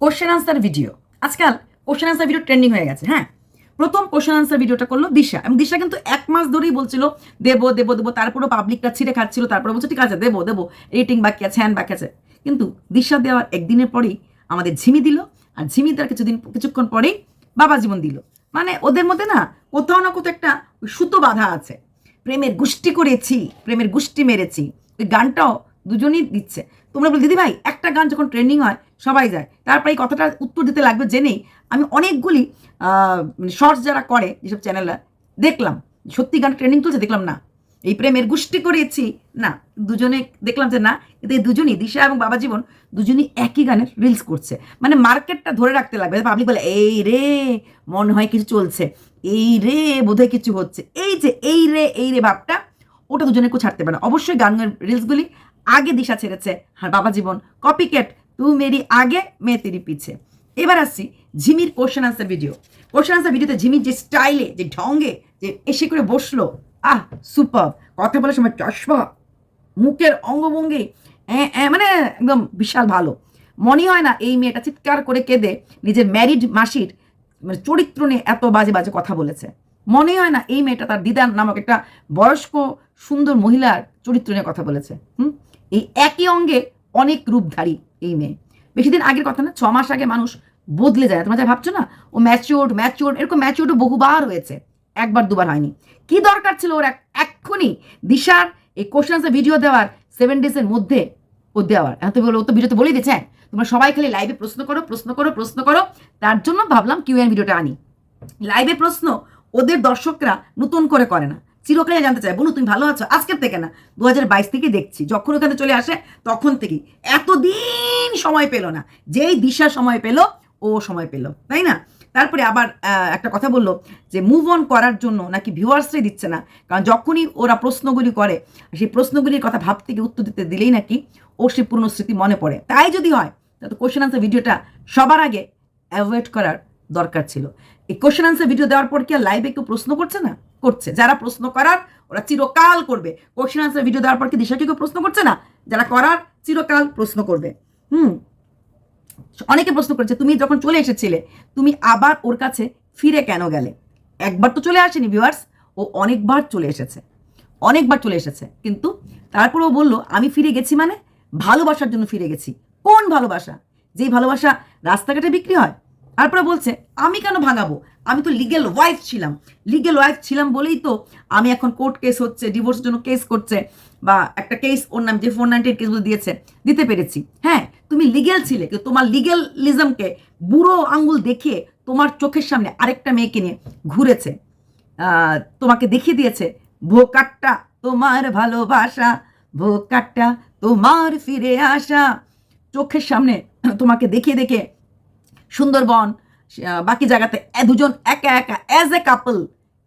Question answer video আজকাল question answer video trending হয়ে গেছে হ্যাঁ? প্রথম কোশ্চেন আনসার ভিডিওটা করল দিশা। এবং দিশা কিন্তু এক মাস ধরেই বলছিল, দেবো দেবো দেবো। তারপরেও পাবলিকটা ছিঁড়ে খাচ্ছিল, তারপরে বলছে, ঠিক আছে, দেবো দেবো। রেটিং বাকি আছে হ্যান বাকি আছে। কিন্তু দিশা দেওয়ার একদিনের পরেই আমাদের ঝিমি দিল, আর ঝিমি দেওয়ার কিছুদিন, কিছুক্ষণ পরেই বাবা জীবন দিল। মানে ওদের মধ্যে না কোথাও না কোথাও একটা সুতো বাঁধা আছে। প্রেমের গুষ্টি করেছি, প্রেমের গুষ্টি মেরেছি। ওই গানটাও দুজনেই দিচ্ছে। তোমরা বল দিদি ভাই একটা গান যখন ট্রেন্ডিং হয় সবাই যায়। তারপরে এই কথাটা উত্তর দিতে লাগবে জেনেই। আমি অনেকগুলি শর্টস যারা করে যেসব চ্যানেলরা দেখলাম সত্যি গান ট্রেনিং চলছে, দেখলাম না। এই প্রেমের গুষ্টি করেছি, না। দুজনে দেখলাম যে না, কিন্তু এই দুজনই দিশা এবং বাবা জীবন দুজনই একই গানের রিলস করছে। মানে মার্কেটটা ধরে রাখতে লাগবে। পাবলিক বলে, এই রে, মনে হয় কিছু চলছে। এই রে, বোধহয় কিছু হচ্ছে। এই যে, এই রে এই রে ভাবটা, ওটা দুজনে কেউ ছাড়তে পারে না। অবশ্যই গানের রিলসগুলি আগে দিশা ছেড়েছে, আর বাবা জীবন কপি ক্যাট তু মেরি আগে, মে তেরি পিছে। এবার আসছি ঝিমির question answer video question answer ভিডিওতে ঝিমির যে স্টাইলে যে ঢঙ্গে, যে এসে করে বসল, আহ সুপার কথা বলার সময় চশমা, মুখের অঙ্গভঙ্গি মানে একদম বিশাল ভালো। মনে হয় না এই মেয়েটা চিৎকার করে কেঁদে নিজের ম্যারিড মাসির মানে চরিত্র নিয়ে এত বাজে বাজে কথা বলেছে। মনে হয় না এই মেয়েটা তার দিদার নামক একটা বয়স্ক, সুন্দর মহিলার চরিত্র নিয়ে কথা বলেছে। হুম? এই একই অঙ্গে অনেক রূপধারী। এই মেয়ে। বেশি দিন আগের কথা না ছ মাস আগে মানুষ বদলে যায়। তোমরা যা ভাবছ না ও ম্যাচিওর্ড ম্যাচিওর্ড এরকম ম্যাচিওর্ডও বহুবার হয়েছে। একবার দুবার হয়নি। কি দরকার ছিল ওর এক- এক্ষুনি দিশার এই কোশ্চেন্সের ভিডিও দেওয়ার সেভেন ডেজের মধ্যে ও দেওয়ার? এখন তো বলো ও তো ভিডিওতে বলেই দিয়েছে হ্যাঁ, তোমরা সবাই খালি লাইভে প্রশ্ন করো প্রশ্ন করো প্রশ্ন করো। তার জন্য ভাবলাম কিউ এন ভিডিওটা আনি। লাইভে প্রশ্ন ওদের দর্শকরা নতুন করে করে না। চিরকালে জানতে চায় বলু তুমি ভালো আছো? আজকের থেকে না দু হাজার বাইশ থেকে দেখছি, যখন ওখানে চলে আসে, তখন থেকেই। এতদিন সময় পেল না, যেই দিশা সময় পেল, ও সময় পেল, তাই না? তারপরে আবার একটা কথা বলল যে মুভ অন করার জন্য নাকি ভিউয়ার্সরাই দিচ্ছে না? কারণ যখনই ওরা প্রশ্নগুলি করে, সেই প্রশ্নগুলির কথা ভাবতে গিয়ে উত্তর দিতে দিলেই নাকি ওর সেই পুরনো স্মৃতি মনে পড়ে। তাই যদি হয়, তাহলে কোশ্চেন আনসার ভিডিওটা সবার আগে অ্যাভয়েড করার দরকার ছিল। এই কোশ্চেন আনসার ভিডিও দেওয়ার পর কি আর লাইভে কেউ প্রশ্ন করছে না? করছে। যারা প্রশ্ন করার, ওরা চিরকাল করবে। কোশ্চেন আনসার ভিডিও দেওয়ার পর কি দিশাকে কেউ প্রশ্ন করছে না? যারা করার, চিরকাল প্রশ্ন করবে। হুম? অনেকে প্রশ্ন করেছে, তুমি যখন চলে এসেছিলে, তুমি আবার ওর কাছে ফিরে কেন গেলে? একবার তো চলে আসেনি ভিউয়ার্স ও অনেকবার চলে এসেছে। অনেকবার চলে এসেছে। কিন্তু তারপর ও বলল, আমি ফিরে গেছি মানে? ভালোবাসার জন্য ফিরে গেছি। কোন ভালোবাসা? যেই ভালোবাসা রাস্তাঘাটে বিক্রি হয় তারপরে বলছে, আমি কেন ভাঙাবো? আমি তো লিগেল ওয়াইফ ছিলাম। লিগেল ওয়াইফ ছিলাম বলেই তো আমি এখন কোর্ট কেস হচ্ছে ডিভোর্সের জন্য কেস করছে বা একটা কেস ওর নাম যে ফোর নাইনটিন কেসগুলো দিয়েছে, দিতে পেরেছি। হ্যাঁ তুমি লিগেল ছিলে, কিন্তু তোমার লিগেলিজমকে বুড়ো আঙ্গুল দেখিয়ে তোমার চোখের সামনে আরেকটা মেয়েকে নিয়ে ঘুরেছে। তোমাকে দেখিয়ে দিয়েছে ভোকাটটা তোমার ভালোবাসা ভোকাটটা তোমার ফিরে আসা। চোখের সামনে তোমাকে দেখিয়ে দেখে সুন্দরবন বাকি জায়গাতে দুজন একা একা অ্যাজ এ কাপল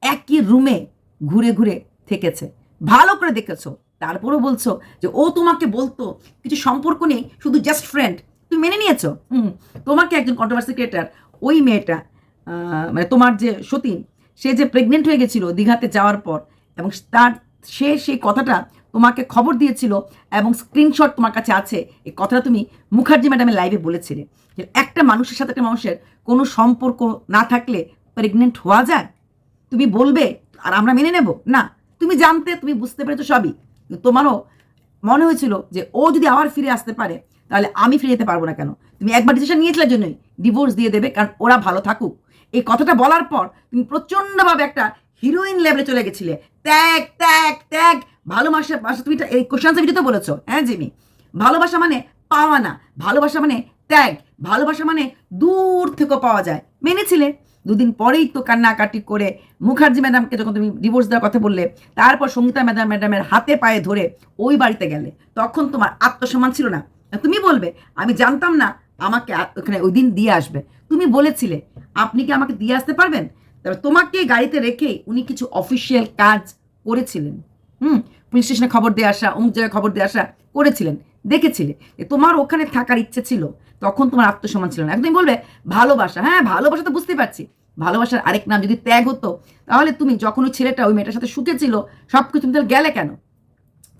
একই রুমে ঘুরে ঘুরে থেকেছে। ভালো করে দেখেছ। তারপরও বলছো যে, ও তোমাকে বলতো, কিছু সম্পর্ক নেই, শুধু জাস্ট ফ্রেন্ড তুমি মেনে নিয়েছো? হুম। তোমাকে একজন কন্ট্রোভার্সি ক্রিয়েটার ওই মেয়েটা মানে তোমার যে সতীন, সে যে প্রেগনেন্ট হয়ে গেছিল দীঘাতে যাওয়ার পর, এবং তার, সে সেই কথাটা তোমাকে খবর দিয়েছিল এবং স্ক্রিনশট তোমার কাছে আছে। এই কথাটা তুমি মুখার্জি ম্যাডামের লাইভে বলেছিলে। যে একটা মানুষের সাথে একটা মানুষের কোনো সম্পর্ক না থাকলে প্রেগনেন্ট হওয়া যায়? তুমি বলবে, আর আমরা মেনে নেব? না। তুমি জানতে, তুমি বুঝতে পেরেছ সবই। তোমারও মনে হয়েছিল যে ও যদি আবার ফিরে আসতে পারে, তাহলে আমি ফিরে যেতে পারব না কেন? তুমি একবার ডিসিশন নিয়েছিলে জন্যই। ডিভোর্স দিয়ে দেবে, কারণ ওরা ভালো থাকুক। এই কথাটা বলার পর তুমি প্রচণ্ডভাবে একটা হিরোইন লেভেলে চলে গেছিলে। ত্যাগ ত্যাগ ত্যাগ। ভালোবাসা বাসা তুমি এই কোশ্চেন ভিডিওতে বলেছ হ্যাঁ জিমি? ভালোবাসা মানে পাওয়া না, ভালোবাসা মানে ত্যাগ, ভালোবাসা মানে দূর থেকেও পাওয়া যায়। মেনেছিলে? দুদিন পরেই তো কান্নাকাটি করে মুখার্জি ম্যাডামকে যখন তুমি ডিভোর্স দেওয়ার কথা বললে, তারপর সঙ্গীতা ম্যাডাম ম্যাডামের হাতে পায়ে ধরে ওই বাড়িতে গেলে, তখন তোমার আত্মসম্মান ছিল না। তুমি বলবে, আমি জানতাম না আমাকে ওখানে ওই দিন দিয়ে আসবে। তুমি বলেছিলে, আপনি কি আমাকে দিয়ে আসতে পারবেন? তবে তোমাকে গাড়িতে রেখেই উনি কিছু অফিসিয়াল কাজ করেছিলেন। হুম, পুলিশ স্টেশনে খবর দিয়ে আসা, অমুক জায়গায় খবর দিয়ে আসা করেছিলেন, দেখেছিলে তোমার ওখানে থাকার ইচ্ছে ছিল, তখন তোমার আত্মসম্মান ছিল না। একদমই বলবে, ভালোবাসা হ্যাঁ ভালোবাসা তো বুঝতে পারছি। ভালোবাসার আরেক নাম যদি ত্যাগ হতো, তাহলে তুমি যখন ওই ছেলেটা ওই মেয়েটার সাথে সুখে ছিল সব কিছু তুমি তাহলে গেলে কেন?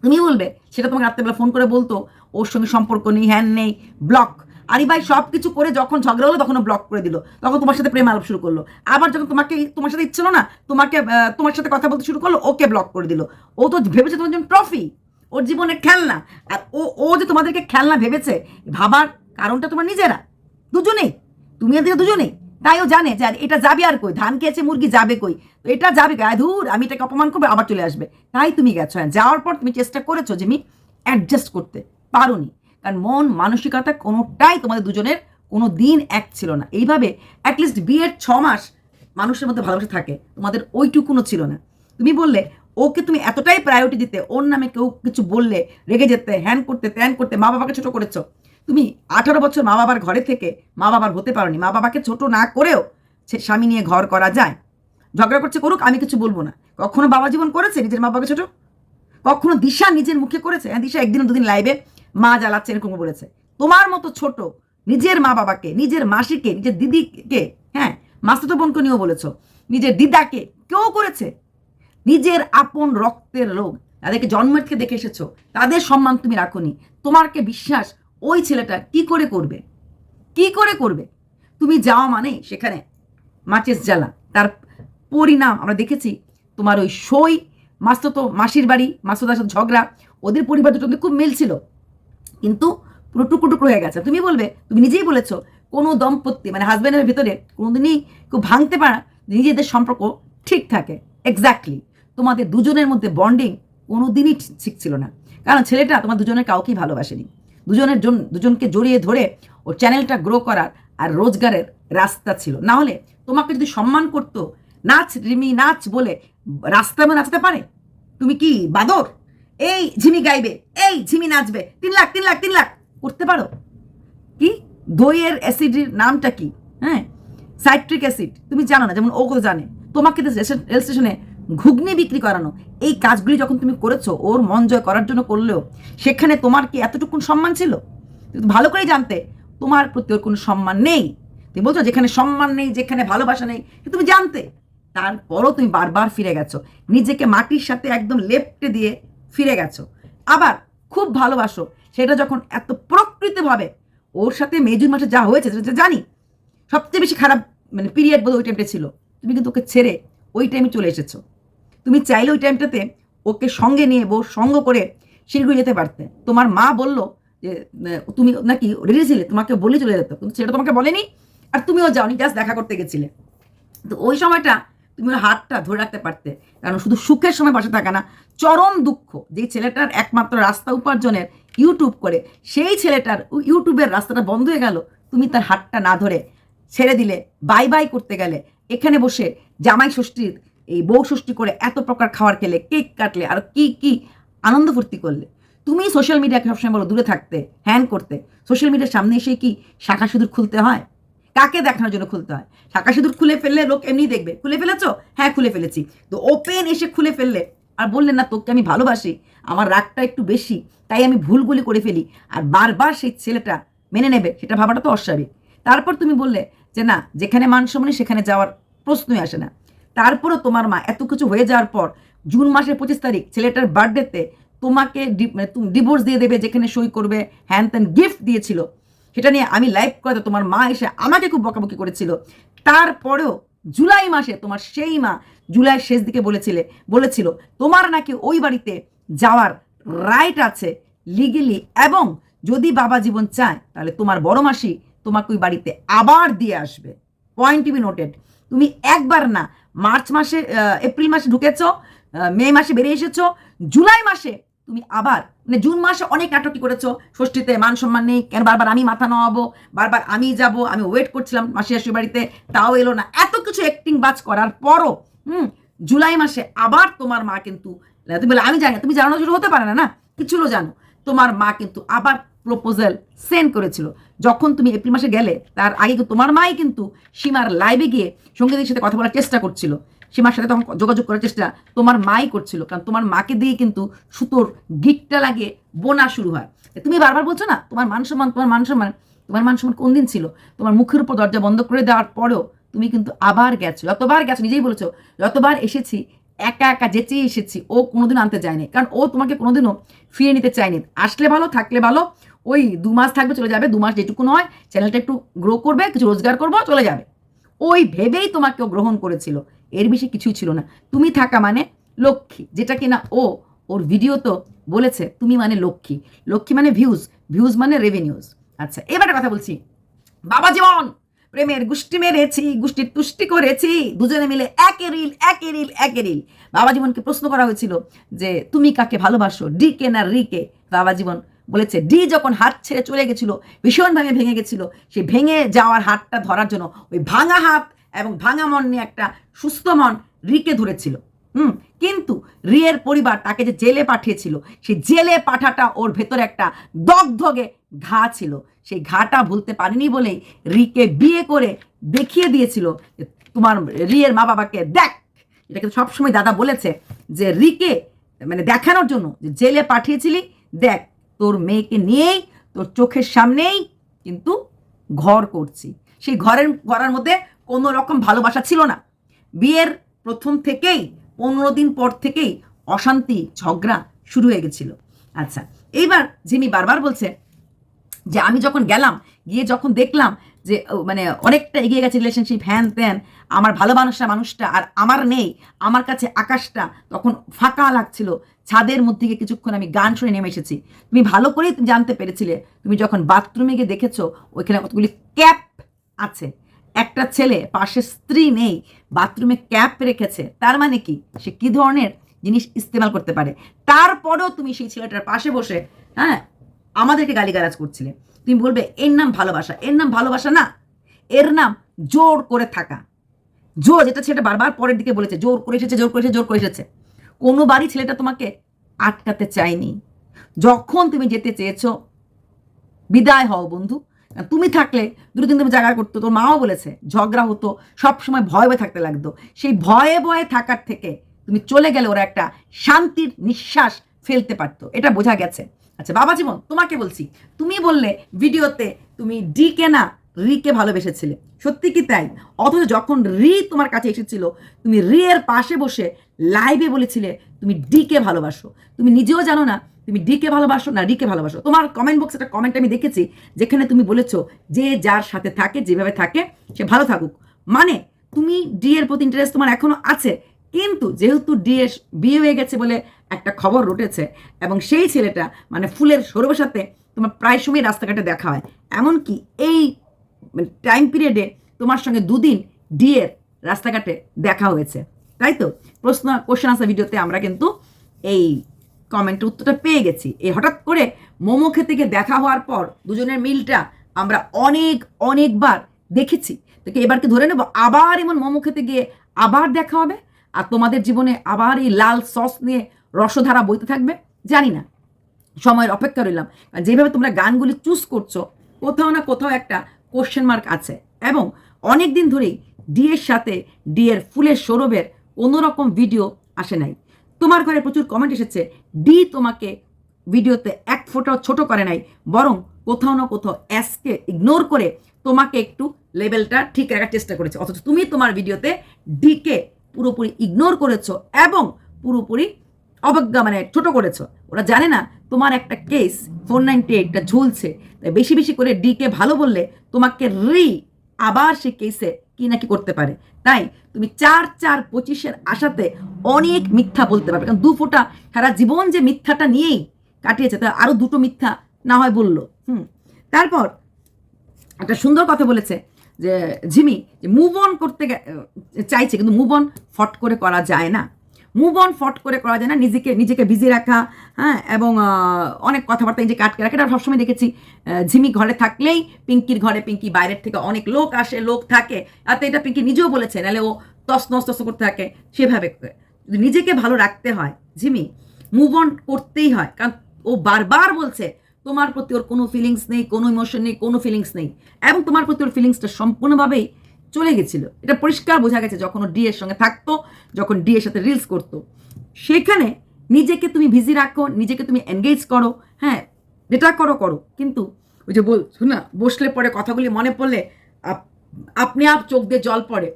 তুমি বলবে, সেটা তোমাকে রাত্রেবেলা ফোন করে বলতো, ওর সঙ্গে সম্পর্ক নেই, হ্যান নেই ব্লক আরি ভাই সব কিছু করে যখন ঝগড়া হলো, তখন ব্লক করে দিল। তখন তোমার সাথে প্রেম আলাপ শুরু করল। আবার যখন তোমাকে, তোমার সাথে ইচ্ছিল না, তোমাকে তোমার সাথে কথা বলতে শুরু করল, ওকে ব্লক করে দিল। ও তো ভেবেছে তোমার জন্য ট্রফি ওর জীবনে খেলনা। আর ও ও যে তোমাদেরকে খেলনা ভেবেছে, ভাবার কারণটা তোমার নিজেরা। দুজনেই। তুমি এদিকে দুজনেই। তাই ও জানে যে এটা যাবে আর কই? ধান খেয়েছে, মুরগি যাবে কই? তো এটা যাবে কই? ধুর, আমি এটাকে অপমান করব, আবার চলে আসবে। তাই তুমি গেছো। হ্যাঁ যাওয়ার পর তুমি চেষ্টা করেছ যে আমি অ্যাডজাস্ট করতে। পারোনি। কারণ মন, মানসিকতা কোনোটাই তোমাদের দুজনের কোনো দিন এক ছিল না। এইভাবে অ্যাটলিস্ট বিয়ের ছ মাস মানুষের মধ্যে ভালোবাসা থাকে, তোমাদের ওইটুকুনও ছিল না। তুমি বললে, ওকে তুমি এতটাই প্রায়োরিটি দিতে, ওর নামে কেউ কিছু বললে, রেগে যেতে হ্যান করতে ত্যান করতে মা বাবাকে ছোটো করেছ। তুমি আঠারো বছর মা বাবার ঘরে থেকে মা বাবার হতে পারোনি। মা বাবাকে ছোট না করেও সে স্বামী নিয়ে ঘর করা যায়। ঝগড়া করছে করুক, আমি কিছু বলব না। কখনো বাবা জীবন করেছে নিজের মা বাবাকে ছোট? কখনো দিশা নিজের মুখে করেছে? হ্যাঁ দিশা একদিন দুদিন লাইভে মা জ্বালাচ্ছে, এরকম বলেছে। তোমার মতো ছোট, নিজের মা বাবাকে, নিজের মাসিকে, নিজের দিদিকে হ্যাঁ মাস্তুতো বোনকে নিয়েও বলেছ, নিজের দিদাকে কেউ করেছে? নিজের আপন রক্তের লোক তাদেরকে জন্মের থেকে দেখে এসেছ, তাদের সম্মান তুমি রাখোনি। তোমারকে বিশ্বাস ওই ছেলেটা কি করে করবে? কি করে করবে? তুমি যাওয়া মানে সেখানে মাচেস জ্বালা। তার পরিণাম আমরা দেখেছি, তোমার ওই সই মাস্ততো মাসির বাড়ি মাস্তদার সাথে ঝগড়া, ওদের পরিবার দুটো খুব মিল ছিল। কিন্তু পুরো টুকরো টুকরো হয়ে গেছে। তুমি বলবে, তুমি নিজেই বলেছ, কোনো দম্পতি মানে হাজব্যান্ডের ভিতরে কোনোদিনই কেউ ভাঙতে পারা নিজেদের সম্পর্ক ঠিক থাকে। এক্স্যাক্টলি তোমাদের দুজনের মধ্যে বন্ডিং কোনোদিনই ঠিক ছিল না। কারণ ছেলেটা তোমার দুজনের কাউকেই ভালোবাসেনি। দুজনের জন, দুজনকে জড়িয়ে ধরে ওর চ্যানেলটা গ্রো করার আর রোজগারের রাস্তা ছিল। না হলে তোমাকে যদি সম্মান করতো, নাচ রিমি, নাচ বলে রাস্তায় মধ্যে নাচতে পারে? তুমি কি বাদর? এই ঝিমি গাইবে, এই ঝিমি নাচবে, তিন লাখ তিন লাখ তিন লাখ। করতে পারো? কি? দইয়ের অ্যাসিডের নামটা কি? হ্যাঁ? সাইট্রিক অ্যাসিড, তুমি জানো না, যেমন ও জানে। তোমাকে রেল স্টেশনে ঘুগনি বিক্রি করানো। এই কাজগুলি যখন তুমি করেছ, ওর মন জয় করার জন্য করলেও, সেখানে তোমার কি এতটুকুন সম্মান ছিল? তুমি ভালো করেই জানতে, তোমার প্রতি ওর কোনো সম্মান নেই। তুমি বলছো, যেখানে সম্মান নেই, যেখানে ভালোবাসা নেই তুমি জানতে। তারপরও তুমি বারবার ফিরে গেছো। নিজেকে মাটির সাথে একদম লেপটে দিয়ে ফিরে গেছো। আবার খুব ভালোবাসো, সেটা যখন এত প্রকৃতভাবে ওর সাথে মেজুর মাসে যা হয়েছে, সেটা জানি। সবচেয়ে বেশি খারাপ মানে পিরিয়ড বোধ ওই টাইমটা ছিল। তুমি কিন্তু ওকে ছেড়ে ওই টাইমে চলে এসেছ। তুমি চাইলে ওই টাইমটাতে ওকে সঙ্গে নিয়ে বউ সঙ্গ করে শিলিগুড়ি যেতে পারতে। তোমার মা বলল যে তুমি নাকি রেডি ছিলে, তোমাকে বলে চলে যেত। কিন্তু সেটা তোমাকে বলেনি, আর তুমিও যাওনি জাস্ট দেখা করতে গেছিলে। তো ওই সময়টা তুমি হাতটা ধরে রাখতে পারতে। কারণ শুধু সুখের সময় পাশে থাকে না, চরম দুঃখ। যে ছেলেটার একমাত্র রাস্তা উপার্জনের ইউটিউব করে, সেই ছেলেটার ইউটিউবের রাস্তাটা বন্ধ হয়ে গেল। তুমি তার হাতটা না ধরে ছেড়ে দিলে বাই বাই করতে গেলে, এখানে বসে জামাই ষষ্ঠীর এই বউ ষষ্ঠী করে এত প্রকার খাবার খেলে, কেক কাটলে, আর কি কি আনন্দ ফুর্তি করলে। তুমি সোশ্যাল মিডিয়াকে সবসময় বলো দূরে থাকতে হ্যান করতে। সোশ্যাল মিডিয়ার সামনে এসে কি শাখা সিঁদুর খুলতে হয়? কাকে দেখানোর জন্য খুলতে হয়? শাখা সিঁদুর খুলে ফেললে লোক এমনি দেখবে। খুলে ফেলেছো? হ্যাঁ খুলে ফেলেছি। তো ওপেন এসে খুলে ফেললে, আর বললেন না, তোকে আমি ভালোবাসি, আমার রাগটা একটু বেশি, তাই আমি ভুলগুলি করে ফেলি। আর বারবার সেই ছেলেটা মেনে নেবে, সেটা ভাবাটা তো অস্বাভাবিক। তারপর তুমি বললে যে, না, যেখানে মান সম্মানী সেখানে যাওয়ার প্রশ্নই আসে না। তারপরও তোমার মা এত কিছু হয়ে যাওয়ার পর, জুন মাসের পঁচিশ তারিখ, ছেলেটার বার্থডেতে তোমাকে ডিভোর্স দিয়ে দেবে, যেখানে সই করবে হ্যান ত্যান গিফট দিয়েছিল। সেটা নিয়ে আমি লাইভ করে তোমার মা এসে আমাকে খুব বকাবকি করেছিল। তারপরেও জুলাই মাসে তোমার সেই মা জুলাইয়ের শেষ দিকে বলেছিলে বলেছিল, তোমার নাকি ওই বাড়িতে যাওয়ার রাইট আছে লিগেলি এবং যদি বাবা জীবন চায়, তাহলে তোমার বড় মাসি তোমাকে ওই বাড়িতে আবার দিয়ে আসবে। পয়েন্ট বি নোটেড তুমি একবার না, মার্চ মাসে এপ্রিল মাসে ঢুকেছো মে মাসে বেরিয়ে এসেছ, জুলাই মাসে তুমি আবার মানে জুন মাসে অনেক নাটকই করেছ ষষ্ঠীতে মান সম্মান নেই কেন বারবার আমি মাথা নোয়াবো বারবার আমি যাব আমি ওয়েট করছিলাম মাসি আসি বাড়িতে তাও এলো না। এত কিছু অ্যাক্টিং বাজ করার পরও হুম জুলাই মাসে আবার তোমার মা কিন্তু তুমি বলে আমি জানি না, তুমি জানো সেটা হতে পারে না না কিছুলো জানো। তোমার মা কিন্তু আবার প্রপোজাল সেন্ড করেছিল। যখন তুমি এপ্রিল মাসে গেলে তার আগে তোমার মাই কিন্তু সীমার লাইভে গিয়ে সঙ্গীদের সাথে কথা বলার চেষ্টা করছিল। সীমার সাথে তখন যোগাযোগ করার চেষ্টা তোমার মাই করছিল। কারণ তোমার মাকে দিয়ে কিন্তু সুতোর গিটটা লাগে বোনা শুরু হয়। তুমি বারবার বলছো না, তোমার মান সম্মান, তোমার মান সম্মান, তোমার মান সম্মান কোন দিন ছিল? তোমার মুখের উপর দরজা বন্ধ করে দেওয়ার পরেও তুমি কিন্তু আবার গেছো। যতবার গেছো, নিজেই বলেছ, যতবার এসেছি, একা একা যেচেই এসেছি, ও কোনোদিন আনতে চায়নি কারণ ও তোমাকে কোনোদিনও ফিরিয়ে নিতে চায়নি। আসলে ভালো, থাকলে ভালো, ওই দু মাস থাকবে, চলে যাবে, দু মাস যেটুকু নয়, চ্যানেলটা একটু গ্রো করবে, কিছু রোজগার করব, চলে যাবে। ওই ভেবেই তোমাকে গ্রহণ করেছিল। এর বেশি কিছুই ছিল না। তুমি থাকা মানে লক্ষ্মী, যেটা কিনা ও, ওর ভিডিও তো বলেছে, তুমি মানে লক্ষ্মী। লক্ষ্মী মানে ভিউজ ভিউজ মানে রেভিনিউজ আচ্ছা এবারে কথা বলছি। বাবা জীবন, প্রেমের গুষ্টি মেরেছি, গুষ্টির তুষ্টি করেছি, দুজনে মিলে একে রিল একে রিল একে রিল বাবা জীবনকে প্রশ্ন করা হয়েছিল যে, তুমি কাকে ভালোবাসো? ডি কে না রি কে? বাবা জীবন বলেছে, ডি যখন হাত ছেড়ে চলে গেছিল, ভীষণভাবে ভেঙে গেছিল সেই ভেঙে যাওয়ার হাতটা ধরার জন্য, ওই ভাঙা হাত এবং ভাঙা মন নিয়ে একটা সুস্থ মন রিকে ধরেছিল। হুম, কিন্তু রিয়ের পরিবার তাকে যে জেলে পাঠিয়েছিল, সেই জেলে পাঠাটা ওর ভেতরে একটা দগধগে ঘা ছিল। সেই ঘাটা ভুলতে পারেনি বলেই রিকে বিয়ে করে দেখিয়ে দিয়েছিল তোমার রিয়ের মা বাবাকে দেখ। এটা কিন্তু সবসময় দাদা বলেছে যে রিকে মানে দেখানোর জন্য যে জেলে পাঠিয়েছিলি, দেখ তোর মেয়েকে নিয়েই, তোর চোখের সামনেই কিন্তু ঘর করছি। সেই ঘরের ঘরের মধ্যে কোনো রকম ভালোবাসা ছিল না। বিয়ের প্রথম থেকেই, পনেরো দিন পর থেকেই অশান্তি, ঝগড়া শুরু হয়ে গেছিল। আচ্ছা এইবার জিমি বারবার বলছে যে আমি যখন গেলাম, গিয়ে যখন দেখলাম যে মানে অনেকটা এগিয়ে গেছে রিলেশনশিপ হ্যান ত্যান, আমার ভালোবাসা মানুষটা আর আমার নেই, আমার কাছে আকাশটা তখন ফাঁকা লাগছিল, ছাদের মধ্যে গিয়ে কিছুক্ষণ আমি গান শুনে নেমে এসেছি। তুমি ভালো করেই জানতে পেরেছিলে, তুমি যখন বাথরুমে গিয়ে দেখেছ, ওইখানে কতগুলি ক্যাপ আছে। একটা ছেলে, পাশে স্ত্রী নেই, বাথরুমে ক্যাপ রেখেছে, তার মানে কি? সে কি ধরনের জিনিস ইস্তেমাল করতে পারে? তারপরেও তুমি সেই ছেলেটার পাশে বসে হ্যাঁ আমাদেরকে গালিগালাজ করছিলে। তুমি বলবে, এর নাম ভালোবাসা। এর নাম ভালোবাসা না, এর নাম জোর করে থাকা। জোর, যেটা ছেলেটা বারবার পরের দিকে বলেছে, জোর করে এসেছে, জোর করে এসেছে, জোর করে এসেছে। কোনোবারই ছেলেটা তোমাকে আটকাতে চায়নি। যখন তুমি যেতে চেয়েছো, বিদায় হও বন্ধু। তুমি থাকলে দুটো তুমি জায়গা করতো, তোর মাও বলেছে, ঝগড়া হতো, সবসময় ভয় ভয়ে থাকতে লাগতো। সেই ভয়ে ভয়ে থাকার থেকে তুমি চলে গেলে ওরা একটা শান্তির নিঃশ্বাস ফেলতে পারতো। এটা বোঝা গেছে। আচ্ছা বাবা জীবন তোমাকে বলছি, তুমি বললে ভিডিওতে তুমি ডি কে না রিকে ভালোবেসেছিলে। সত্যি কি তাই? অথচ যখন রি তোমার কাছে এসেছিল, তুমি রি এর পাশে বসে লাইভে বলেছিলে, তুমি ডিকে ভালোবাসো। তুমি নিজেও জানো না, তুমি ডিকে ভালোবাসো না রিকে ভালোবাসো। তোমার কমেন্ট বক্সে একটা কমেন্ট আমি দেখেছি, যেখানে তুমি বলেছ, যে যার সাথে থাকে, যেভাবে থাকে, সে ভালো থাকুক। মানে তুমি ডি এর প্রতি ইন্টারেস্ট তোমার এখনও আছে, কিন্তু যেহেতু ডি এর বিয়ে হয়ে গেছে বলে একটা খবর রটেছে, এবং সেই ছেলেটা মানে ফুলের সৌরভের সাথে তোমার প্রায় সময় রাস্তাঘাটে দেখা হয়। এমনকি এই টাইম পিরিয়ডে তোমার সঙ্গে দুদিন ডিএর রাস্তাঘাটে দেখা হয়েছে। তাই তো? প্রশ্ন কোশ্চেন আনসার ভিডিওতে আমরা কিন্তু এই কমেন্টের উত্তরটা পেয়ে গেছি। এই হঠাৎ করে মোমো খেতে গিয়ে দেখা হওয়ার পর দুজনের মিলটা আমরা অনেক, অনেকবার দেখেছি। তো কি এবার কি ধরে নেব? আবার এমন মোমো খেতে গিয়ে আবার দেখা হবে? আর তোমাদের জীবনে আবার এই লাল সস নিয়ে রসধারা বইতে থাকবে? জানি না। সময়ের অপেক্ষা রইলাম। যেভাবে তোমরা গানগুলি চুজ করছ, কোথাও না কোথাও একটা কোশ্চেন মার্ক আছে। এবং অনেক দিন ধরেই ডিএর সাথে ডিএর ফুলের সৌরভের কোনো রকম ভিডিও আসে নাই। তোমার ঘরে প্রচুর কমেন্ট এসেছে ডি তোমাকে ভিডিওতে এক ফোঁটাও ছোট করে নাই, বরং কোথাও না কোথাও অ্যাসকে ইগনোর করে তোমাকে একটু লেভেলটা ঠিক রাখার চেষ্টা করেছে। অথচ তুমি তোমার ভিডিওতে ডিকে পুরোপুরি ইগনোর করেছ এবং পুরোপুরি অবজ্ঞা মানে ছোট করেছ। ওরা জানে না তোমার একটা কেস ফোর নাইনটি এইটটা ঝুলছে। বেশি বেশি করে ডিকে ভালো বললে তোমাকে রি আবার সে কেসে কি না কি করতে পারে। তাই তুমি চার চার পঁচিশের আশাতে অনেক মিথ্যা বলতে পারবে। কারণ দু ফোঁটা সারা জীবন যে মিথ্যাটা নিয়েই কাটিয়েছে, তা আরও দুটো মিথ্যা না হয় বলল। হুম। তারপর একটা সুন্দর কথা বলেছে যে ঝিমি মুভ অন করতে চাইছে, কিন্তু মুভ অন ফট করে করা যায় না। মুভ অন ফট করে করা যায় না, নিজেকে নিজেকে বিজি রাখা হ্যাঁ এবং অনেক কথাবার্তা নিজেকে আটকে রাখা, এটা সবসময় দেখেছি। ঝিমি ঘরে থাকলেই পিঙ্কির ঘরে পিঙ্কি বাইরের থেকে অনেক লোক আসে, লোক থাকে। আর তো এটা পিঙ্কি নিজেও বলেছে, নাহলে ও তস নস তস করতে থাকে। সেভাবে নিজেকে ভালো রাখতে হয়, ঝিমি মুভ অন করতেই হয়। কারণ ও বারবার বলছে, তোমার প্রতি ওর কোনো ফিলিংস নেই, কোনো ইমোশন নেই, কোনো ফিলিংস নেই। এবং তোমার প্রতি ওর ফিলিংসটা সম্পূর্ণভাবেই চলে গেছিল। এটা পরিষ্কার বোঝা গেছে যখন ও ডি এর সঙ্গে থাকতো, যখন ডি এর সাথে রিলস করতো। সেখানে নিজেকে তুমি বিজি রাখো, নিজেকে তুমি এনগেজ করো হ্যাঁ যেটা করো করো। কিন্তু ওই যে বল, শোন না, বসলে পরে কথাগুলি মনে পড়লে আপ- আপনি আপ চোখ দিয়ে জল পড়ে।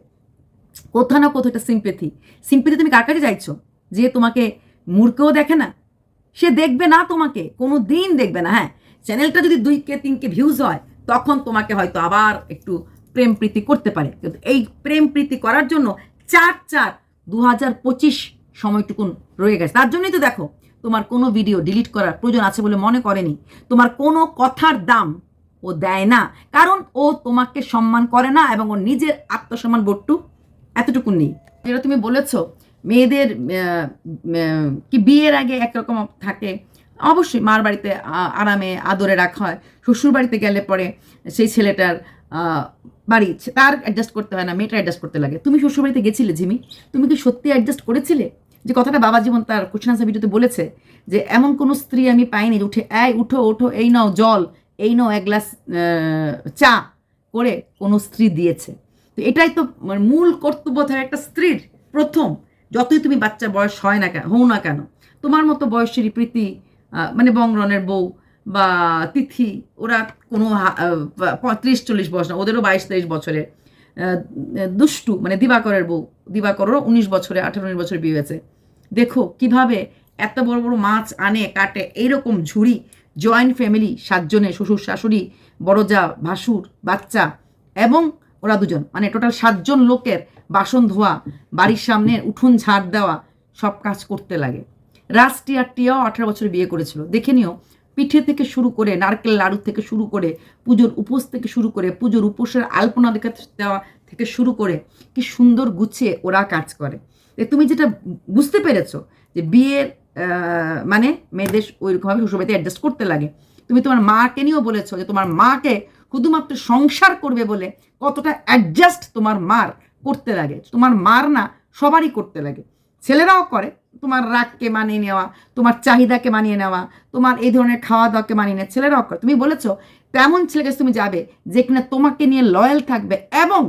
কোথাও না কোথাও একটা সিম্পেথি সিম্পেথি তুমি কার কাছে চাইছো? যে তোমাকে মূর্খও দেখে না? সে দেখবে না তোমাকে, কোনো দিন দেখবে না হ্যাঁ। চ্যানেলটা যদি দুই কে তিন কে ভিউজ হয়, তখন তোমাকে হয়তো আবার একটু প্রেম প্রীতি করতে পারে। কিন্তু এই প্রেম প্রীতি করার জন্য চার চার দু হাজার পঁচিশ সময়টুকুন রয়ে গেছে। তার জন্যই তো দেখো, তোমার কোনো ভিডিও ডিলিট করার প্রয়োজন আছে বলে মনে করেনি। তোমার কোনো কথার দাম ও দেয় না। কারণ ও তোমাকে সম্মান করে না এবং ওর নিজের আত্মসম্মান বোধটু এতটুকু নেই। যেটা তুমি বলেছ, মেয়েদের কি বিয়ের আগে একরকম থাকে, অবশ্যই মার বাড়িতে আরামে, আদরে রাখা হয়। শ্বশুর বাড়িতে গেলে পরে সেই ছেলেটার বাড়ি, তার অ্যাডজাস্ট করতে হয় না মেয়েটা অ্যাডজাস্ট করতে লাগে। তুমি শ্বশুর বাড়িতে গেছিলে ঝিমি তুমি কি সত্যি অ্যাডজাস্ট করেছিলে? যে কথাটা বাবা জীবন তার কোশ্চেন আনসার ভিডিওতে বলেছে, যে এমন কোনো স্ত্রী আমি পাইনি, উঠে, এই, উঠো, ওঠো, এই নাও, জল, এই নাও এক গ্লাস চা করে কোনো স্ত্রী দিয়েছে। তো এটাই তো মানে মূল কর্তব্য থাকে একটা স্ত্রীর প্রথম। যতই তুমি বাচ্চা বয়স হয় না কেন হও না কেন, তোমার মতো বয়সেরই প্রীতি মানে বংরনের বউ বা তিথি ওরা কোনো পঁয়ত্রিশ চল্লিশ বয়স না ওদেরও বাইশ তেইশ বছরের। আহ, দুষ্টু মানে দিবাকরের বউ দিবাকরেরও উনিশ বছরে আঠারো উনিশ বছর বিয়ে হয়েছে। দেখো কীভাবে এত বড় বড় মাছ আনে কাটে এইরকম ঝুড়ি জয়েন্ট ফ্যামিলি সাতজনে শ্বশুর শাশুড়ি বড় যা ভাসুর বাচ্চা এবং ওরা দুজন মানে টোটাল সাতজন লোকের বাসন ধোয়া বাড়ির সামনে উঠোন ঝাড় দেওয়া সব কাজ করতে লাগে। রাজ টিয়া টিয়াও আঠারো বছর বিয়ে করেছিল। দেখে নিও পিঠে থেকে শুরু করে নারকেল লাড়ু থেকে শুরু করে পুজোর উপোস থেকে শুরু করে পুজোর উপোসের আলপনা দেখা দেওয়া থেকে শুরু করে কি সুন্দর গুছিয়ে ওরা কাজ করে। তুমি যেটা বুঝতে পেরেছ যে বিয়ের মানে মেয়েদের ওইরকমভাবে শ্বশুরবাড়িতে অ্যাডজাস্ট করতে লাগে। তুমি তোমার মাকে নিয়েও বলেছ যে তোমার মাকে শুধুমাত্র সংসার করবে বলে কতটা অ্যাডজাস্ট তোমার মার করতে লাগে। তোমার মার না সবারই করতে লাগে। ছেলেরাও করে তোমার রাগকে মানিয়ে নেওয়া, তোমার চাহিদাকে মানিয়ে নেওয়া, তোমার এই ধরনের খাওয়া দাওয়াকে মানিয়ে নেওয়া ছেলেরাও করে তুমি বলেছ, তেমন ছেলের কাছে তুমি যাবে যে কিনা তোমাকে নিয়ে লয়াল থাকবে এবং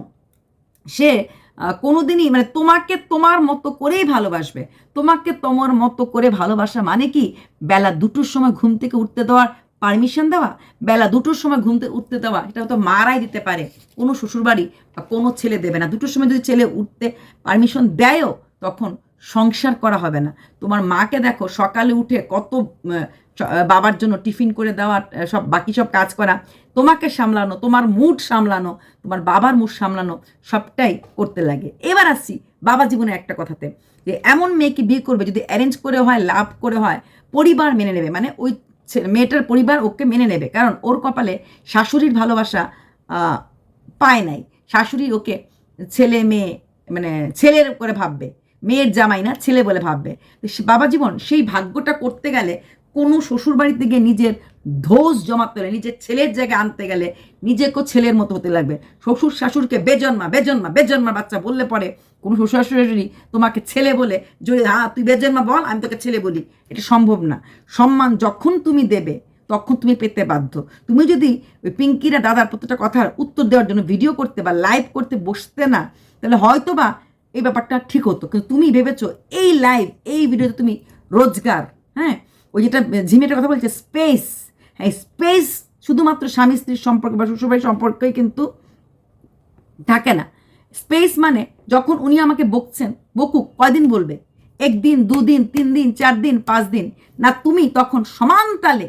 সে কোনোদিনই মানে তোমাকে তোমার মতো করেই ভালোবাসবে। তোমাকে তোমার মতো করে ভালোবাসা মানে কি? বেলা দুটোর সময় ঘুম থেকে উঠতে দেওয়ার পারমিশন দেওয়া, বেলা দুটোর সময় ঘুম থেকে উঠতে দেওয়া, এটা তো মারাই দিতে পারে। কোনো শ্বশুরবাড়ি বা কোনো ছেলে দেবে না। দুটোর সময় যদি ছেলে উঠতে পারমিশন দেয়ও, তখন সংসার করা হবে না। তোমার মাকে দেখো, সকালে উঠে কত বাবার জন্য টিফিন করে দেওয়া সব, বাকি সব কাজ করা, তোমাকে সামলানো, তোমার মুড সামলানো, তোমার বাবার মুড সামলানো, সবটাই করতে লাগে। এবার আসছি বাবা জীবনে একটা কথাতে, যে এমন মেয়েকে বিয়ে করবে যদি অ্যারেঞ্জ করে হয়, লাভ করে হয়, পরিবার মেনে নেবে মানে ওই মেয়েটার পরিবার ওকে মেনে নেবে, কারণ ওর কপালে শাশুড়ির ভালোবাসা পায় নাই। শাশুড়ি ওকে ছেলে মেয়ে মানে ছেলের করে ভাববে। মেয়ের জামাই না, ছেলে বলে ভাববে। বাবা জীবন, সেই ভাগ্যটা করতে গেলে কোনো শ্বশুর বাড়িতে গিয়ে নিজের ধোস জমাতে হলে নিজের ছেলের জায়গায় আনতে গেলে নিজেকেও ছেলের মতো হতে লাগবে। শ্বশুর শাশুড়কে বেজন্মা বেজন্মা বেজন্মা বাচ্চা বললে পরে কোনো শ্বশুর শাশুড়ি তোমাকে ছেলে বলে যদি হ্যাঁ তুই বেজন্মা বল, আমি তোকে ছেলে বলি। এটা সম্ভব না। সম্মান যখন তুমি দেবে, তখন তুমি পেতে বাধ্য। তুমি যদি ওই পিঙ্কিরা দাদার প্রত্যেকটা কথার উত্তর দেওয়ার জন্য ভিডিও করতে বা লাইভ করতে বসতে না, তাহলে হয়তো বা এই ব্যাপারটা ঠিক হতো। কিন্তু তুমি ভেবেছো এই লাইভ এই ভিডিওতে তুমি রোজগার হ্যাঁ? ওই যেটা ঝিমেটার কথা বলছে স্পেস হ্যাঁ স্পেস শুধুমাত্র স্বামী স্ত্রীর সম্পর্ক বা শ্বশুরবাড়ির সম্পর্কেই কিন্তু থাকে না। স্পেস মানে যখন উনি আমাকে বকছেন, বকুক, কয়দিন বলবে? একদিন, দুদিন তিন দিন চার দিন পাঁচ দিন না, তুমি তখন সমান তালে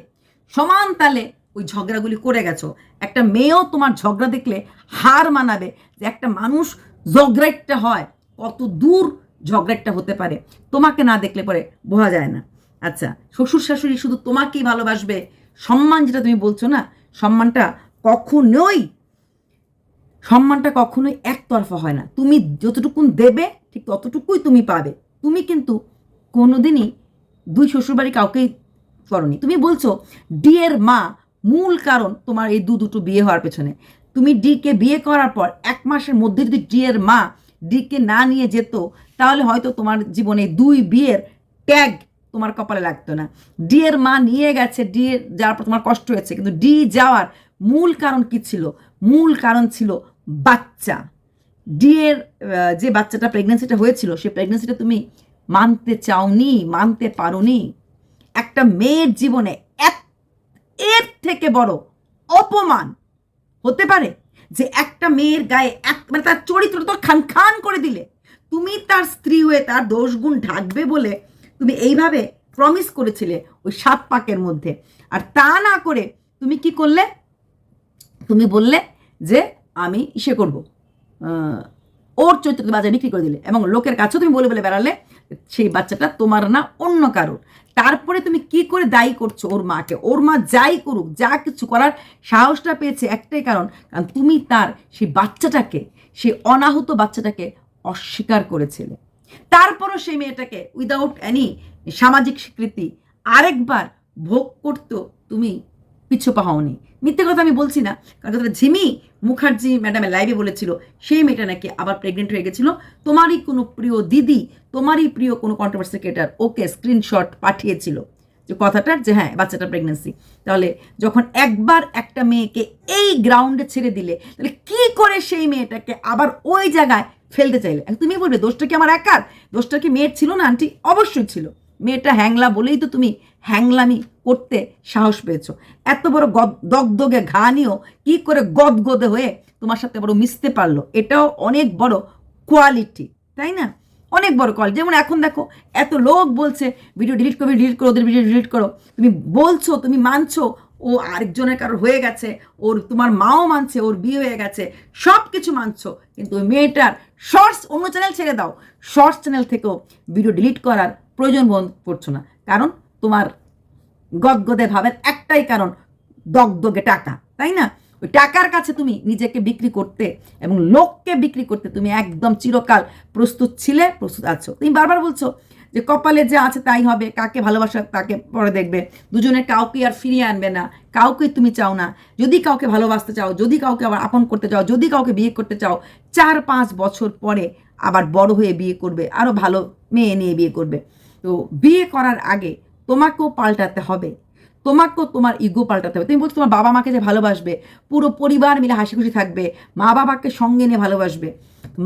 সমান তালে ওই ঝগড়াগুলি করে গেছো। একটা মেয়েও তোমার ঝগড়া দেখলে হার মানাবে যে একটা মানুষ ঝগড়াটা হয়। কত দূর ঝগড়াটা হতে পারে। তোমাকে না দেখলে পরে বোঝা যায় না। আচ্ছা শ্বশুর শাশুড়ি শুধু তোমাকেই ভালোবাসবে? সম্মান যেটা তুমি বলছো না, সম্মানটা কখনোই সম্মানটা কখনোই একতরফা হয় না। তুমি যতটুকুন দেবে, ঠিক ততটুকুই তুমি পাবে। তুমি কিন্তু কোনোদিনই দুই শ্বশুরবাড়ি কাউকেই করনি। তুমি বলছো, ডিয়ের মা, মূল কারণ তোমার এই দু দুটো বিয়ে হওয়ার পেছনে। তুমি ডিকে বিয়ে করার পর এক মাসের মধ্যে যদি ডিয়ের মা ডিকে না নিয়ে যেত তাহলে হয়তো তোমার জীবনে দুই বিয়ের ট্যাগ তোমার কপালে লাগতো না। ডিয়ের মা নিয়ে গেছে ডিয়ে যাওয়ার পর তোমার কষ্ট হয়েছে কিন্তু ডি যাওয়ার মূল কারণ কি ছিল? মূল কারণ ছিল বাচ্চা। ডিয়ের আহ, যে বাচ্চাটা প্রেগনেন্সিটা হয়েছিল সেই প্রেগনেন্সিটা তুমি মানতে চাওনি মানতে পারোনি। একটা মেয়ের জীবনে এক এর থেকে বড় অপমান হতে পারে? যে একটা মেয়ের গায়ে এক মানে তার চরিত্র তো খান খান করে দিলে। তুমি তার স্ত্রী হয়ে তার দোষগুণ ঢাকবে বলে তুমি এইভাবে প্রমিস করেছিলে ওই সাত পাকের মধ্যে। আর তা না করে তুমি কি করলে? তুমি বললে যে আমি ইসে করব। ওর চরিত্রকে বাজারে বিক্রি করে দিলে এবং লোকের কাছেও তুমি বলে বলে বেড়ালে, সেই বাচ্চাটা তোমার না অন্য কারোর। তারপরে তুমি কি করে দায়ী করছ ওর মাকে? ওর মা যাই করুক, যা কিছু করার সাহসটা পেয়েছে একটাই কারণ কারণ তুমি তার সেই বাচ্চাটাকে, সেই অনাহুত বাচ্চাটাকে অস্বীকার করেছিলে। তারপরও সেই মেয়েটাকে উইদাউট এনি সামাজিক স্বীকৃতি আরেকবার ভোগ করতো তুমি পিছু পাওনি মিথ্যে কথা আমি বলছি না। কারণ কথাটা ঝিমি মুখার্জি ম্যাডামের লাইভে বলেছিল, সেই মেয়েটা নাকি আবার প্রেগনেন্ট হয়ে গেছিল। তোমারই কোনো প্রিয় দিদি, তোমারই প্রিয় কোনো কন্ট্রোভার্সি ক্রিয়েটার ওকে স্ক্রিনশট পাঠিয়েছিল যে কথাটার যে হ্যাঁ বাচ্চাটা প্রেগনেন্সি তাহলে যখন একবার একটা মেয়েকে এই গ্রাউন্ডে ছেড়ে দিলে, তাহলে কি করে সেই মেয়েটাকে আবার ওই জায়গায় ফেলতে চাইলে? এখন তুমি বলবে, দোষটা কি আমার একার? দোষটা কি মেয়ের ছিল না, আন্টি? অবশ্যই ছিল। মেয়েটা হ্যাংলা বলেই তো তুমি হ্যাংলামি করতে সাহস পেয়েছ। এত বড় গদ- দগদগে ঘা নিয়েও কি করে গদগদে হয়ে তোমার সাথে বড় মিশতে পারল? এটাও অনেক বড় কোয়ালিটি তাই না? অনেক বড় কল যেমন এখন দেখো, এত লোক বলছে ভিডিও ডিলিট করবে ডিলিট করো, ওদের ভিডিও ডিলিট করো। তুমি বলছো, তুমি মানছো, ও আরেকজনের কারোর হয়ে গেছে, ওর তোমার মাও মানছে, ওর বিয়ে হয়ে গেছে। সব কিছু মানছো, কিন্তু ওই মেয়েটার শর্টস অন্য চ্যানেল ছেড়ে দাও। শর্টস চ্যানেল থেকেও ভিডিও ডিলিট করার প্রয়োজন বোধ করছ না। কারণ তোমার গদগদে ভাবের একটাই কারণ, দগদগে টাকা, তাই না? ওই টাকার কাছে তুমি নিজেকে বিক্রি করতে এবং লোককে বিক্রি করতে তুমি একদম চিরকাল প্রস্তুত ছিলে, প্রস্তুত আছো। তুমি বারবার বলছো যে কপালে যা আছে তাই হবে, কাকে ভালোবাসা তাকে পরে দেখবে। দুজনে কাউকে আর ফিরিয়ে আনবে না, কাউকে তুমি চাও না। যদি কাউকে ভালোবাসতে চাও, যদি কাউকে আবার আপন করতে চাও, যদি কাউকে বিয়ে করতে চাও চার পাঁচ বছর পরে আবার বড় হয়ে বিয়ে করবে আরও ভালো মেয়ে নিয়ে বিয়ে করবে। তো বিয়ে করার আগে তোমাকেও পাল্টাতে হবে। তোমাকেও তোমার ইগো পাল্টাতে হবে। তুমি বলছো তোমার বাবা মাকে যে ভালোবাসবে, পুরো পরিবার মিলে হাসি খুশি থাকবে মা বাবাকে সঙ্গে নিয়ে ভালোবাসবে।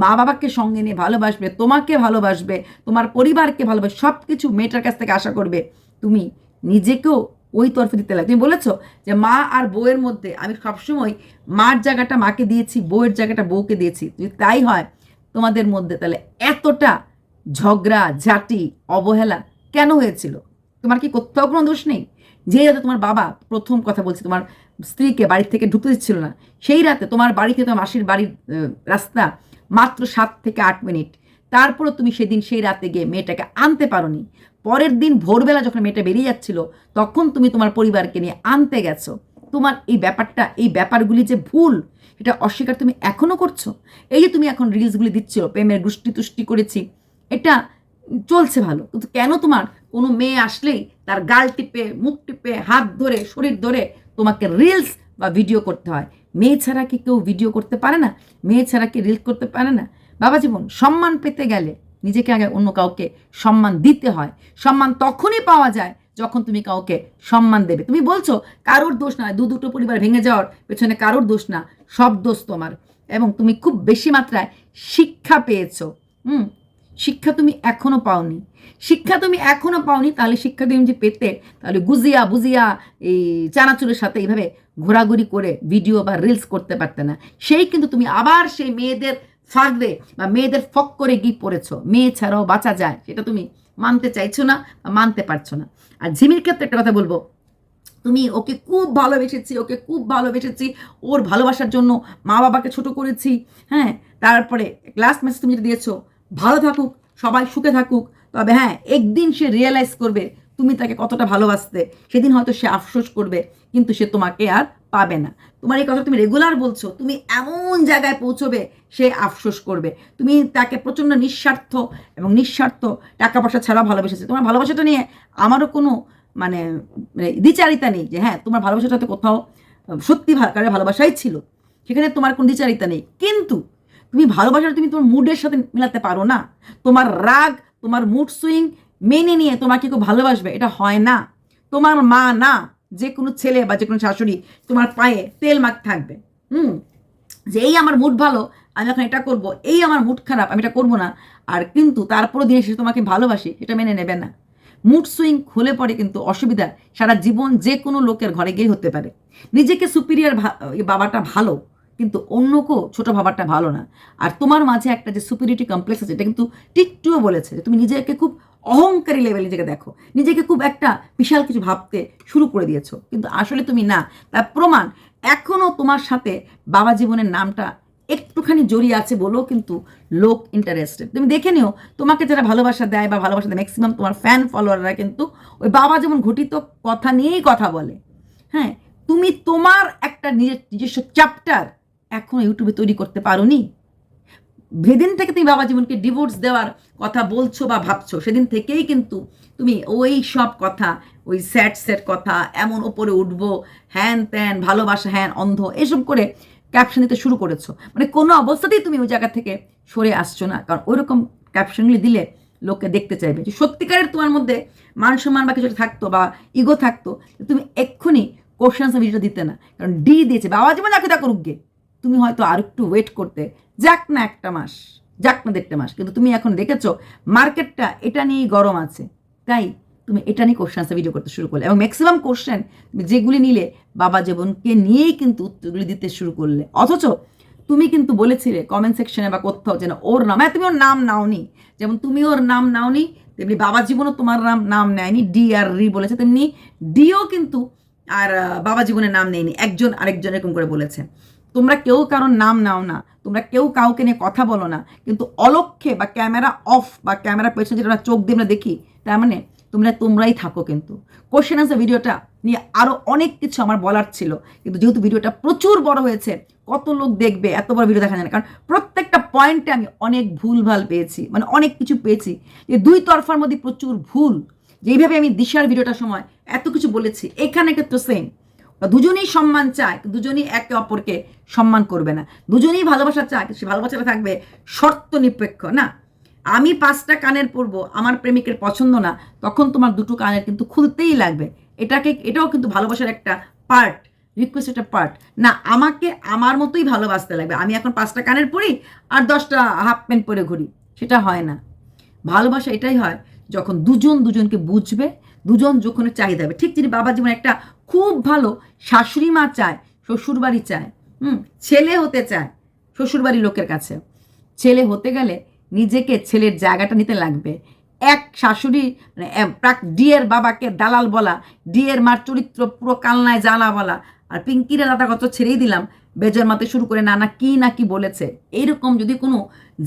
মা বাবাকে সঙ্গে নিয়ে ভালোবাসবে, তোমাকে ভালোবাসবে, তোমার পরিবারকে ভালোবাসবে সব কিছু মেয়েটার কাছ থেকে আশা করবে। তুমি নিজেকেও ওই তরফে দিতে লাগে তুমি বলেছ যে মা আর বউয়ের মধ্যে আমি সবসময় মার জায়গাটা মাকে দিয়েছি, বউয়ের জায়গাটা বউকে দিয়েছি। যদি তাই হয় তোমাদের মধ্যে তাহলে এতটা ঝগড়া, ঝাঁটি, অবহেলা কেন হয়েছিল? তোমার কি কোথাও কোনো দোষ নেই? যে রাতে তোমার বাবা, প্রথম কথা বলছি, তোমার স্ত্রীকে বাড়ি থেকে ঢুকতে দিচ্ছিল না। সেই রাতে তোমার বাড়ি থেকে তোমার মাসির বাড়ির রাস্তা মাত্র সাত থেকে আট মিনিট। তারপরও তুমি সেদিন সেই রাতে গিয়ে মেয়েটাকে আনতে পারোনি। পরের দিন ভোরবেলা যখন মেয়েটা বেরিয়ে যাচ্ছিল, তখন তুমি তোমার পরিবারকে নিয়ে আনতে গেছো। তোমার এই ব্যাপারটা, এই ব্যাপারগুলি যে ভুল, এটা অস্বীকার তুমি এখনও করছ? এই যে তুমি এখন রিলসগুলি দিচ্ছ প্রেমের গুষ্টি তুষ্টি করেছি, এটা চলছে ভালো। কিন্তু কেন তোমার কোনো মেয়ে আসলেই তার গাল টিপে, মুখ টিপে, হাত ধরে, শরীর ধরে তোমাকে রিলস বা ভিডিও করতে হয়? মেয়ে ছাড়া কি কেউ ভিডিও করতে পারে না? মেয়ে ছাড়া কি রিলস করতে পারে না? বাবা জীবন, সম্মান পেতে গেলে নিজেকে আগে অন্য কাউকে সম্মান দিতে হয়। সম্মান তখনই পাওয়া যায় যখন তুমি কাউকে সম্মান দেবে। তুমি বলছো, কারোর দোষ না, দু দুটো পরিবার ভেঙে যাওয়ার পেছনে কারোর দোষ না, সব দোষ তোমার। এবং তুমি খুব বেশি মাত্রায় শিক্ষা পেয়েছ। হুম? শিক্ষা তুমি এখনও পাওনি। শিক্ষা তুমি এখনও পাওনি, তাহলে শিক্ষা তুমি যে পেতে, তাহলে গুজিয়া বুজিয়া এই চানাচুরের সাথে এইভাবে ঘোরাঘুরি করে ভিডিও বা রিলস করতে পারতে না। সেই কিন্তু তুমি আবার সেই মেয়েদের ফাঁকবে বা মেয়েদের ফক করে গিয়ে পড়েছো। মেয়ে ছাড়াও বাঁচা যায়, সেটা তুমি মানতে চাইছো না বা মানতে পারছ না। আর ঝিমির ক্ষেত্রে একটা কথা বলব, তুমি ওকে খুব ভালোবেসেছি, ওকে খুব ভালোবেসেছি, ওর ভালোবাসার জন্য মা বাবাকে ছোট করেছি হ্যাঁ? তারপরে লাস্ট মেসেজ তুমি যেটা দিয়েছ ভালো থাকুক, সবাই সুখে থাকুক। তবে হ্যাঁ একদিন সে রিয়েলাইজ করবে তুমি তাকে কতটা ভালোবাসতে। সেদিন হয়তো সে আফসোস করবে, কিন্তু সে তোমাকে আর পাবে না। তোমার এই কথা তুমি রেগুলার বলছো, তুমি এমন জায়গায় পৌঁছবে, সে আফসোস করবে। তুমি তাকে প্রচণ্ড নিঃস্বার্থ এবং নিঃস্বার্থ টাকা পয়সা ছাড়াও ভালোবেসেছে। তোমার ভালোবাসাটা নিয়ে আমারও কোনো মানে মানে দ্বিচারিতা নেই যে হ্যাঁ তোমার ভালোবাসাটা তো কোথাও সত্যি ভা- কারের ভালোবাসাই ছিল। সেখানে তোমার কোনো দ্বিচারিতা নেই। কিন্তু তুমি ভালোবাসাটা তুমি তোমার মুডের সাথে মেলাতে পারো না। তোমার রাগ, তোমার মুড সুইং মেনে নিয়ে তোমাকে কেউ ভালোবাসবে? এটা হয় না। তোমার মা না, যে কোনো ছেলে বা যে কোনো শাশুড়ি তোমার পায়ে তেল মাখ থাকবে। হুম? যে এই আমার মুড ভালো, আমি এখন এটা করব, এই আমার মুড খারাপ, আমি এটা করব না। আর কিন্তু তারপরও দিনে শেষে তোমাকে ভালোবাসি, এটা মেনে নেবে না। মুড সুইং হলে পরে কিন্তু অসুবিধা, সারা জীবন যে কোনো লোকের ঘরে গিয়ে হতে পারে। নিজেকে সুপিরিয়ার বাবাটা ভালো। কিন্তু অন্যকেও ছোট ভাবাটা ভালো না। আর তোমার মাঝে একটা যে সুপিরিটি কমপ্লেক্স আছে, এটা কিন্তু টিকটুও বলেছে যে তুমি নিজেকে খুব অহংকারী লেভেলে নিজেকে দেখো। নিজেকে খুব একটা বিশাল কিছু ভাবতে শুরু করে দিয়েছ। কিন্তু আসলে তুমি না। তার প্রমাণ এখনও তোমার সাথে বাবা জীবনের নামটা একটুখানি জড়িয়ে আছে বলেও কিন্তু লোক ইন্টারেস্টেড তুমি দেখে নিও, তোমাকে যারা ভালোবাসা দেয় বা ভালোবাসা দেয় ম্যাক্সিমাম তোমার ফ্যান ফলোয়াররা কিন্তু ওই বাবা যেমন ঘটিত কথা নিয়েই কথা বলে হ্যাঁ তুমি তোমার একটা নিজের নিজস্ব চ্যাপ্টার এখন ইউটিউবে তৈরি করতে পারোনি? যেদিন থেকে তুমি বাবা জীবনকে ডিভোর্স দেওয়ার কথা বলছো বা ভাবছ, সেদিন থেকেই কিন্তু তুমি ওই সব কথা, ওই স্যাট স্যাট কথা, এমন ওপরে উঠবো, হ্যান ত্যান, ভালোবাসা, হ্যান, অন্ধ, এসব করে ক্যাপশন দিতে শুরু করেছ। মানে কোনো অবস্থাতেই তুমি ওই জায়গা থেকে সরে আসছো না, কারণ ওই রকম ক্যাপশনগুলি দিলে লোককে দেখতে চাইবে। যে সত্যিকারের তোমার মধ্যে মান সম্মান বা কিছু একটা থাকতো বা ইগো থাকতো, তুমি এক্ষুনি কোশ্চেন ভিডিওটা দিতে না, কারণ ডি দিয়েছে, বাবা জীবন যাকে করুক গে। তুমি হয়তো আর একটু ওয়েট করতে। যাক না একটা মাস, যাক না দেড়টা মাস, কিন্তু তুমি এখন দেখেছ মার্কেটটা এটা নিয়েই গরম আছে। তাই তুমি এটা নিয়ে কোশ্চেন আনসার ভিডিও করতে শুরু করলে। এবং ম্যাক্সিমাম কোশ্চেন যেগুলি নিলে বাবা জীবনকে নিয়েই কিন্তু উত্তরগুলি দিতে শুরু করলে। অথচ তুমি কিন্তু বলেছিলে কমেন্ট সেকশনে বা কোথাও যেন ওর নাম হ্যাঁ তুমি ওর নাম নাওনি। যেমন তুমি ওর নাম নাওনি, তেমনি বাবা জীবনও তোমার নাম নাম নেয়নি। ডি আর রি বলেছে, তেমনি ডিও কিন্তু আর বাবা জীবনের নাম নেয়নি। একজন আরেকজন এরকম করে বলেছে। তোমরা কেউ কারোর নাম নাও না, তোমরা কেউ কাউকে নিয়ে কথা বলো না, কিন্তু অলক্ষে বা ক্যামেরা অফ বা ক্যামেরা পেছনে যেটা আমরা চোখ দিয়ে আমরা দেখি, তার মানে তোমরা, তোমরাই থাকো কিন্তু। কোশ্চেন আনসার ভিডিওটা নিয়ে আরও অনেক কিছু আমার বলার ছিল, কিন্তু যেহেতু ভিডিওটা প্রচুর বড় হয়েছে, কত লোক দেখবে, এত বড় ভিডিও দেখা যায় না, কারণ প্রত্যেকটা পয়েন্টে আমি অনেক ভুল ভালো পেয়েছি মানে অনেক কিছু পেয়েছি, যে দুই তরফার মধ্যে প্রচুর ভুল। যেইভাবে আমি দিশার ভিডিওটার সময় এত কিছু বলেছি এখানে ক্ষেত্রে সেম দুজনেই সম্মান চায়, দুজনেই একে অপরকে সম্মান করবে না। দুজনেই ভালোবাসা চায়, সে ভালোবাসাটা থাকবে শর্ত নিরপেক্ষ, না? আমি পাঁচটা কানের পরবো, আমার প্রেমিকের পছন্দ না, তখন তোমার দুটো কানের কিন্তু খুলতেই লাগবে। এটাকে, এটাও কিন্তু ভালোবাসার একটা পার্ট রিকোয়েস্ট একটা পার্ট না, আমাকে আমার মতোই ভালোবাসতে লাগবে। আমি এখন পাঁচটা কানের পরি আর দশটা হাফ প্যান্ট পরে ঘুরি। সেটা হয় না। ভালোবাসা এটাই হয় যখন দুজন দুজনকে বুঝবে, দুজন যখন চাহিদা হবে ঠিক যিনি বাবা জীবনে একটা খুব ভালো। শাশুড়ি মা চায়, শ্বশুরবাড়ি চায়। হুম, ছেলে হতে চায় শ্বশুরবাড়ির লোকের কাছে। ছেলে হতে গেলে নিজেকে ছেলের জায়গাটা নিতে লাগবে। এক শাশুড়ি মানে প্রাক ডিয়ের বাবাকে দালাল বলা, ডিয়ের মার চরিত্র পুরো কালনায় জানা বলা, আর পিঙ্কিরা দাদা কত ছেড়েই দিলাম, বেজর মাতে শুরু করে নানা কি না কি বলেছে। এইরকম যদি কোনো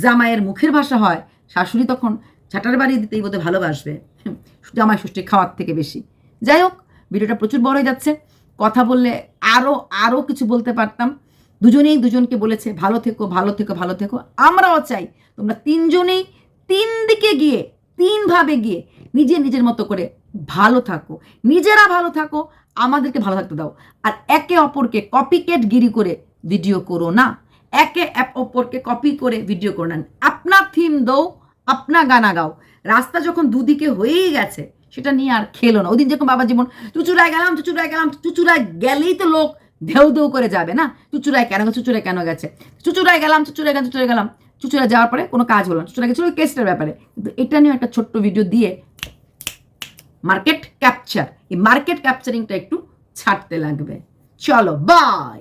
জামাইয়ের মুখের ভাষা হয়, শাশুড়ি তখন ঝাঁটার বাড়ি দিতেই বোধহয় ভালোবাসবে। জামাই ষষ্ঠী খাওয়ার থেকে বেশি। যাই হোক ভিডিওটা প্রচুর বড় হয়ে যাচ্ছে। কথা বললে আরও আরও কিছু বলতে পারতাম। দুজনেই দুজনকে বলেছে, ভালো থেকো ভালো থেকো ভালো থেকো। আমরাও চাই তোমরা তিনজনেই তিন দিকে গিয়ে তিনভাবে গিয়ে নিজে নিজের মতো করে ভালো থাকো। নিজেরা ভালো থাকো, আমাদেরকে ভালো থাকতে দাও। আর একে অপরকে কপিকেট গিরি করে ভিডিও করো না। একে অপরকে কপি করে ভিডিও করো না। আপনার থিম দৌ আপনা গানা গাও। রাস্তা যখন দুদিকে হয়েই গেছে সেটা নিয়ে আর খেলো না। ওদিন যখন বাবা জীবন চুচুড়ায় গেলাম চুচুড়ায় গেলাম, চুচুড়ায় গেলেই তো লোক ঢেউ ঢেউ করে যাবে না? চুচুড়ায় কেন চুচুড়ায় কেন গেছে? চুচুড়ায় গেলাম চুচুড়ায় গেলাম চুচুড়ায় গেলাম। চুচুড়া যাওয়ার পরে কোনো কাজ হলো না। চুচুড়া গেছিল কেসটার ব্যাপারে। কিন্তু এটা নিয়ে একটা ছোট্ট ভিডিও দিয়ে মার্কেট ক্যাপচার এই মার্কেট ক্যাপচারিংটা একটু ছাড়তে লাগবে। চলো বাই